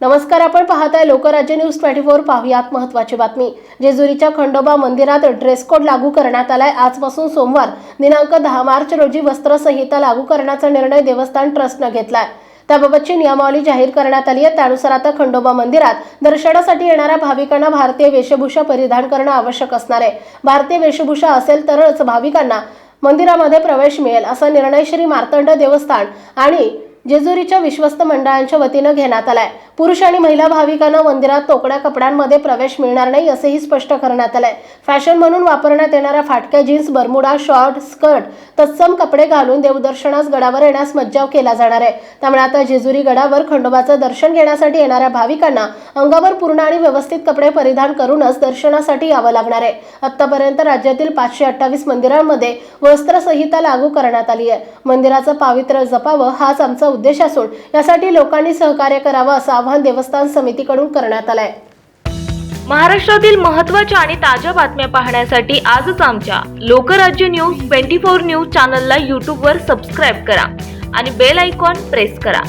नमस्कार आपण पाहताय लोकराज्य न्यूज ट्वेंटी फोर. पाहुयात महत्वाची बातमी. जेजुरीच्या खंडोबा मंदिरात ड्रेस कोड लागू करण्यात आलाय. आजपासून सोमवार दिनांक दहा मार्च रोजी वस्त्रसंहिता लागू करण्याचा निर्णय देवस्थान ट्रस्टनं घेतलाय. त्याबाबतची नियमावली जाहीर करण्यात आली आहे. त्यानुसार आता खंडोबा मंदिरात दर्शनासाठी येणाऱ्या भाविकांना भारतीय वेशभूषा परिधान करणं आवश्यक असणार आहे. भारतीय वेशभूषा असेल तरच भाविकांना मंदिरामध्ये प्रवेश मिळेल असा निर्णय श्री मार्तंड देवस्थान आणि जेजुरीच्या विश्वस्त मंडळांच्या वतीनं घेण्यात आलाय. पुरुष आणि महिला भाविकांना मंदिरात तोकड्या कपड्यांमध्ये प्रवेश मिळणार नाही असेही स्पष्ट करण्यात आलंय. फॅशन म्हणून वापरण्यात येणाऱ्या फाटक्या जीन्स बरमुडा शॉर्ट स्कर्ट तत्सम कपडे घालून देवदर्शनास गडावर येण्यास मज्जाव केला जाणार आहे. त्यामुळे आता जेजुरी गडावर खंडोबाचं दर्शन घेण्यासाठी येणाऱ्या भाविकांना अंगावर पूर्ण आणि व्यवस्थित कपडे परिधान करूनच दर्शनासाठी यावं लागणार आहे. आतापर्यंत राज्यातील पाचशे अठ्ठावीस मंदिरांमध्ये वस्त्रसंहिता लागू करण्यात आली आहे. मंदिराचं पावित्र्य जपावं हाच आमचा उद्देश असून यासाठी लोकांनी सहकार्य करावं असं आवाहन देवस्थान समितीकडून करण्यात आलंय. महाराष्ट्रातील महत्त्वाच्या आणि ताज्या बातम्या पाहण्यासाठी आजच आमच्या Lokrajya news twenty four news चॅनलला यूट्यूबवर सबस्क्राईब करा आणि बेल आयकॉन प्रेस करा.